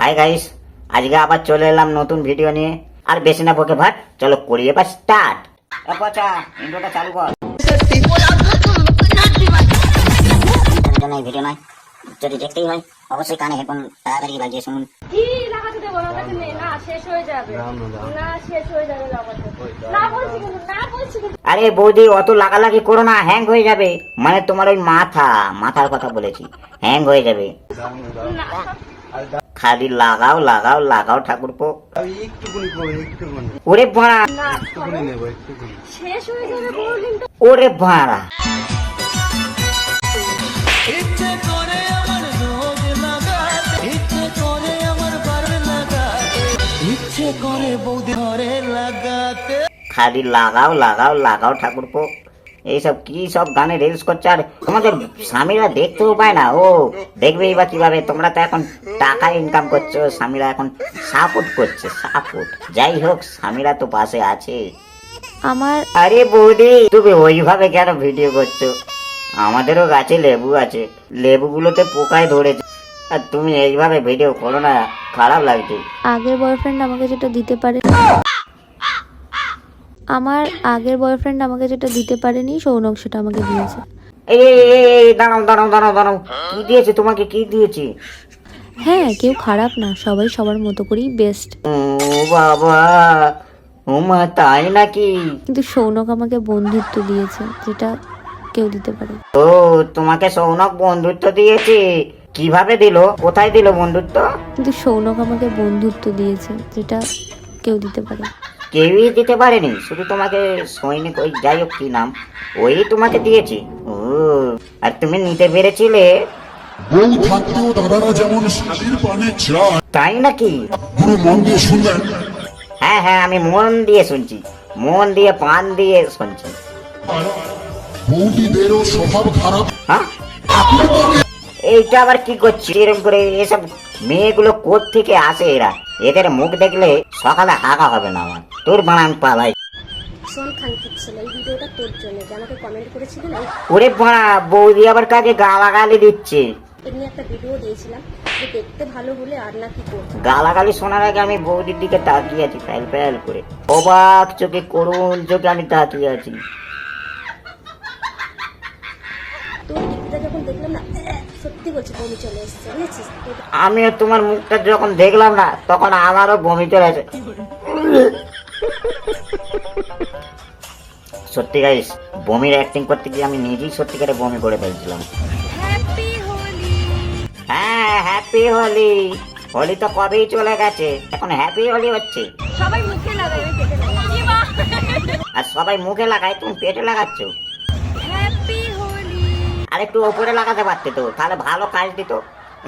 Hi guys আজকে আবার চলে এলাম নতুন ভিডিও নিয়ে। আর বেশি না বকে ভাট চলো করি এবার স্টার্ট পচা ইন্ট্রোটা চালু কর। ভিডিও নাই ভিডিও নাই যদি দেখতেই হয় অবশ্যই কানে হেডফোন তাড়াতাড়ি বাজিয়ে শুনুন। কি লাগাতে দেবো লাগাতে নেই না শেষ হয়ে যাবে। না শেষ হয়ে যাবে লাগাতে না বলছি কিন্তু না বলছি আরে বৌদি অত লাগালাগি করো না হ্যাং হয়ে যাবে। মানে তোমার ওই মাথা মাথার কথা বলেছি হ্যাং হয়ে যাবে। খালি লাগাও লাগাও লাগাও করব একটুকুনি ওরে ভাড়া। ওরে ভাড়া। ইচ্ছে করে আমার রোগ লাগাতে ইচ্ছে করে আমার বার লাগাতে ইচ্ছে করে বৌদি ঘরে লাগাতে। খালি লাগাও লাগাও লাগাও ঠাকুরপো এইসব কি সব গানে রিলস করছে? আর তোমাদের স্বামীরা দেখতেও পায় না। ও দেখবেই বা কীভাবে? তোমরা তো এখন টাকা ইনকাম করছ স্বামীরা এখন সাপোর্ট করছে সাপোর্ট যাই হোক স্বামীরা তো পাশে আছে। আমার আরে বৌদি তুমি ওইভাবে কেন ভিডিও করছ? আমাদেরও গাছে লেবু আছে। লেবুগুলোতে পোকায় ধরেছে। আর তুমি এইভাবে ভিডিও করো না খারাপ লাগছে। আগের বয়ফ্রেন্ড আমাকে যেটা দিতে পারে। আমার আগের বয়ফ্রেন্ড আমাকে যেটা দিতে পারেনি সৌনক সেটা আমাকে দিয়েছে। এই দাঁড়াও দাঁড়াও দাঁড়াও দাঁড়াও। কি দিয়েছে? তোমাকে কি দিয়েছে? হ্যাঁ কেউ খারাপ না সবাই সবার মতো করেই বেস্ট ও বাবা ও মা তাই নাকি? কিন্তু সৌনক আমাকে বন্ধুত্ব দিয়েছে যেটা কেউ দিতে পারে। ও তোমাকে সৌনক বন্ধুত্ব দিয়েছে? কীভাবে দিল? কোথায় দিল বন্ধুত্ব? কিন্তু সৌনক আমাকে বন্ধুত্ব দিয়েছে যেটা কেউ দিতে পারে। কেউই দিতে পারেনি শুধু তোমাকে সৈনিক ওই যাই হোক কি নাম ওই তোমাকে দিয়েছি। ও আর তুমি নিতে পেরেছিলে। বউ থাকতেও দাদারা যেমন শালির পানে চায়। তাই নাকি? মন দিয়ে হ্যাঁ হ্যাঁ আমি মন দিয়ে শুনছি। মন দিয়ে পান দিয়ে শুনছি। বৌদিদেরও স্বভাব খারাপ। হ্যাঁ? এইটা আবার কি করছি? এরকম করে এসব মেয়েগুলো থেকে আসে এরা। এদের মুখ দেখলে সকালে হাগা হবে না আমার। তোর বানান পালাই। শোন খানকির ছেলে এই ভিডিওটা তোর জন্য। যে আমাকে কমেন্ট করেছিলি না? ওরে বাড়া বৌদি আবার কাকে গালাগালি দিচ্ছে? এমনি একটা ভিডিও দিয়েছিলাম। যে দেখতে ভালো হলে আর না কি করতে গালাগালি শোনার আগে আমি বৌদির দিকে তাকিয়ে আছি প্যাল প্যাল করে। অবাক চোখে করুণ চোখে আমি তাকিয়ে আছি। বলছি বমি চলে এসেছে বুঝেছিস? আমিও তোমার মুখটা যখন দেখলাম না তখন আমারও বমি চলে আসে সত্যি গাইস বমির অ্যাক্টিং করতে গিয়ে আমি নিজেই সত্যিকারে বমি করে ফেলছিলাম। হ্যাঁ হ্যাপি হোলি হোলি তো কবেই চলে গেছে? এখন হ্যাপি হোলি হচ্ছে। সবাই মুখে লাগাই। আর সবাই মুখে লাগায় তুমি পেটে লাগাচ্ছ? আর একটু ওপরে লাগাতে পারতে তো তাহলে ভালো কাজ দিত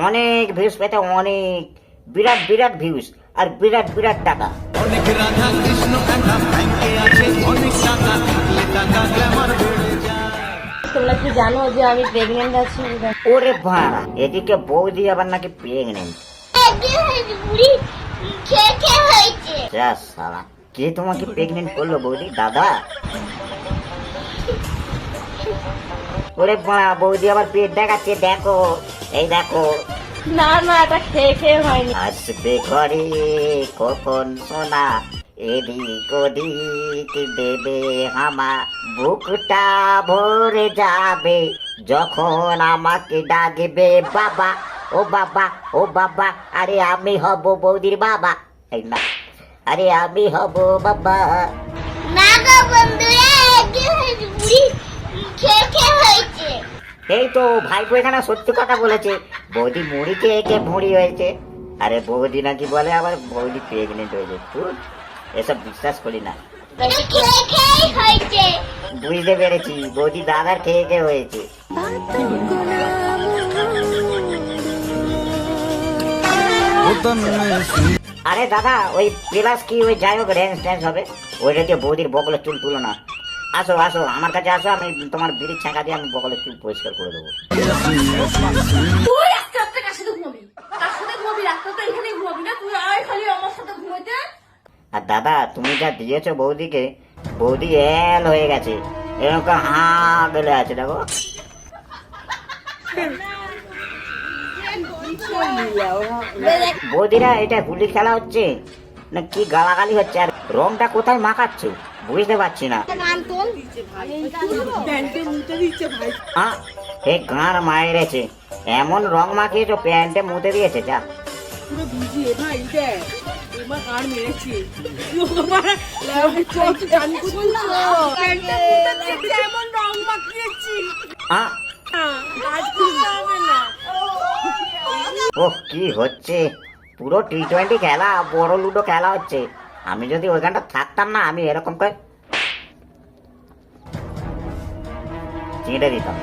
অনেক ভিউজ পেতে অনেক বিরাট বিরাট ভিউজ আর বিরাট বিরাট টাকা। অনেক রাধা কৃষ্ণ ব্যাংকে আছে অনেক টাকা টাকা গ্ল্যামার তোমরা কি জানো যে আমি প্রেগনেন্ট আছি? ওরে ভাড়া এদিকে বৌদি আবার নাকি প্রেগনেন্ট যা কে তোমাকে প্রেগনেন্ট করল বৌদি? দাদা? ওরে বাড়া বৌদি আবার পেট দেখাচ্ছে দেখো এই দেখো। না না এটা খেয়ে খেয়ে হয়নি। আসবে ঘরে কখন সোনা? এদিক ওদিক দেবে হামা। বুকটা ভরে যাবে যখন আমাকে ডাকবে বাবা। ও বাবা ও বাবা আরে আমি হব বৌদির বাবা। এই না আরে আমি হব বাবা। না গো বন্ধুরা এই তো ভাইপো এখানে সত্যি কথা বলেছে। বৌদি মুড়ি খেয়ে খেয়ে ভুঁড়ি হয়েছে। আরে বৌদি নাকি বলে আবার বৌদি প্রেগনেন্ট হয়েছে ধুর, এসব বিশ্বাস করি না। বুঝতে পেরেছি বৌদি দাদার খেয়ে খেয়ে হয়েছে। আরে দাদা ওই প্লাস কি ওই যাই হোক রেঞ্জ টেঞ্জ হবে। ওইটা দিয়ে বৌদির বগলের চুল তুলো না। আসো আসো আমার কাছে আসো আমি তোমার বিড়ির ছাঁকা দিয়ে আমি বগলের চুল পরিষ্কার করে দেবো। আর দাদা তুমি যা দিয়েছ বৌদিকে বৌদি এল হয়ে গেছে। এরকম হা বেলে আছে দেখো। বৌদিরা এটা গুলি খেলা হচ্ছে? না কি গালাগালি হচ্ছে? আর রংটা কোথায় মাখাচ্ছ? বুঝতে পারছি না। এ গাঁর মায়েরেছে এমন রং মাখিয়েছো, প্যান্টে মুতে দিয়েছে, যা। ওহ, কি হচ্ছে? পুরো টি টোয়েন্টি খেলা, বড় লুডো খেলা হচ্ছে। আমি যদি ওইখানটা থাকতাম না আমি এরকম করে চিঁড়ে দিতাম।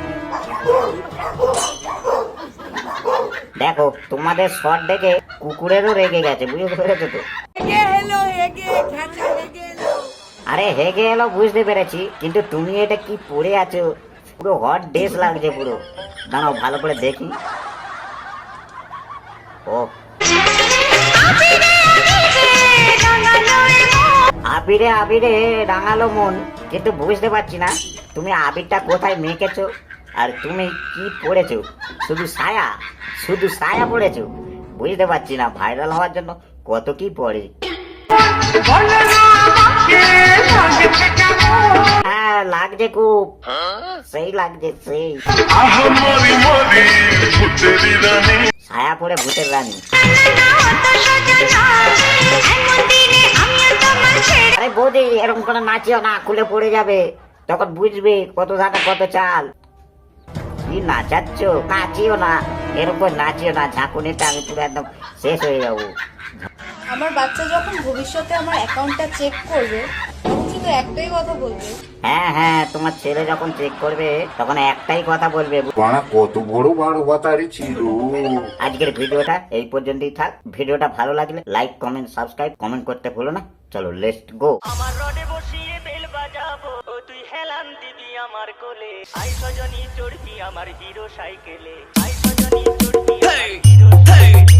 দেখো তোমাদের শট দেখে কুকুরেরও রেগে গেছে বুঝতে পেরেছ তো? হেগে হেলো হেগে খেঁচা হেগে এলো। আরে হেগে এলো বুঝতে পেরেছি কিন্তু তুমি এটা কি পরে আছো? পুরো হট ড্রেস লাগছে পুরো। দাঁড়াও ভালো করে দেখি। ও। আবিরে আবিরে রাঙালো মন। কিন্তু বুঝতে পারছি না তুমি আবিরটা কোথায় মেখেছো আর তুমি কি পড়েছো? শুধু ছায়া শুধু ছায়া পড়েছো। বুঝতে পারছি না ভাইরাল হওয়ার জন্য কত কি পড়ে। হ্যাঁ লাগছে খুব। সেই লাগছে সেই। ছায়া পড়ে ভূতের রানী। আরে বৌদি, এরকম করে নাচিও না খুলে পড়ে যাবে। তখন বুঝবে কত ধানে কত চাল। কি নাচাচ্ছ? নাচিও না এরকম নাচিও না, ঝাঁকুনিতে আমি পুরো একদম শেষ হয়ে যাব। আমার বাচ্চা যখন ভবিষ্যতে আমার অ্যাকাউন্টটা চেক করবে শুধু একটাই কথা বলবে। হ্যাঁ হ্যাঁ তোমার ছেলে যখন চেক করবে তখন একটাই কথা বলবে। বাড়া কত বড় বড় বাতারি ছিল। আজকের ভিডিওটা এই পর্যন্তই থাক। ভিডিওটা ভালো লাগলে লাইক কমেন্ট সাবস্ক্রাইব কমেন্ট করতে ভুলো না। চলো লেটস গো আমার রডে বসিয়ে বেল বাজাবো। ও তুই হেলান দিবি আমার কোলে। আই সজনী চড়বি আমার হিরো সাইকেলে। আই সজনী চড়বি